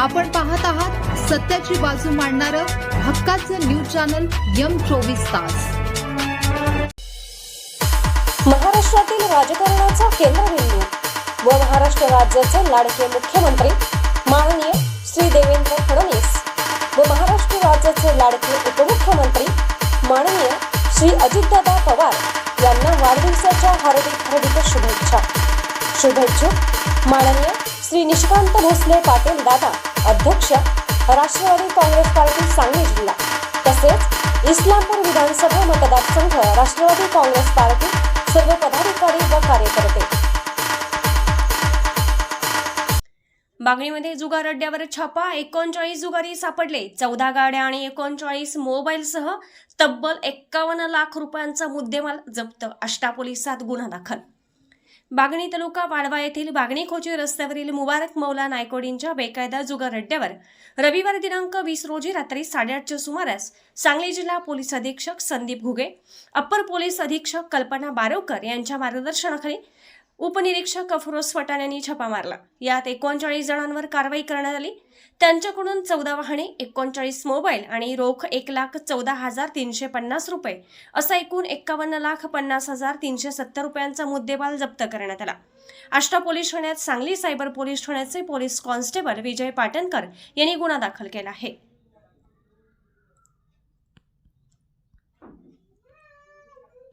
आपण पाहत आहात सत्याची बाजू मांडणारं हक्काचं न्यूज चॅनल यम चोवीस तास. महाराष्ट्रातील राजकारणाचा केंद्रबिंदू व महाराष्ट्र राज्याचे लाडके मुख्यमंत्री माननीय श्री देवेंद्र फडणवीस व महाराष्ट्र राज्याचे लाडके उपमुख्यमंत्री माननीय श्री अजितदादा पवार यांना वाढदिवसाच्या हार्दिक हार्दिक शुभेच्छा. शुभेच्छुक माननीय श्री निशिकांत भोसले पाटील दादा अध्यक्ष राष्ट्रवादी काँग्रेस पार्टी सांगली जिल्हा तसेच इस्लामपूर विधानसभा मतदारसंघ राष्ट्रवादी काँग्रेस पार्टी सर्व पदाधिकारी व कार्यकर्ते. बागणीमध्ये जुगार अड्ड्यावर छापा एकोणचाळीस जुगारी सापडले. चौदा गाड्या आणि एकोणचाळीस मोबाईलसह तब्बल एक्कावन्न लाख रुपयांचा मुद्देमाल जप्त अष्टा पोलिसात गुन्हा दाखल बागणी तालुका वाळवा येथील बागणी खोची रस्त्यावरील मुबारक मौला नायकोडींच्या बेकायदा जुगार अड्ड्यावर रविवार दिनांक वीस रोजी रात्री साडेआठच्या सुमारास सांगली जिल्हा पोलीस अधीक्षक संदीप घुगे अप्पर पोलीस अधीक्षक कल्पना बारोकर यांच्या मार्गदर्शनाखाली उपनिरीक्षक अफरोज फटान यांनी छापा मारला. यात एकोणचाळीस जणांवर कारवाई करण्यात आली. त्यांच्याकडून चौदा वाहने एकोणचाळीस मोबाईल आणि रोख एक लाख चौदा हजार तीनशे पन्नास रुपये असा एकूण एक्कावन्न लाख पन्नास हजार तीनशे सत्तर रुपयांचा मुद्देमाल जप्त करण्यात आला. आष्टा पोलीस ठाण्यात सांगली सायबर पोलीस ठाण्याचे पोलीस कॉन्स्टेबल विजय पाटणकर यांनी गुन्हा दाखल केला आहे.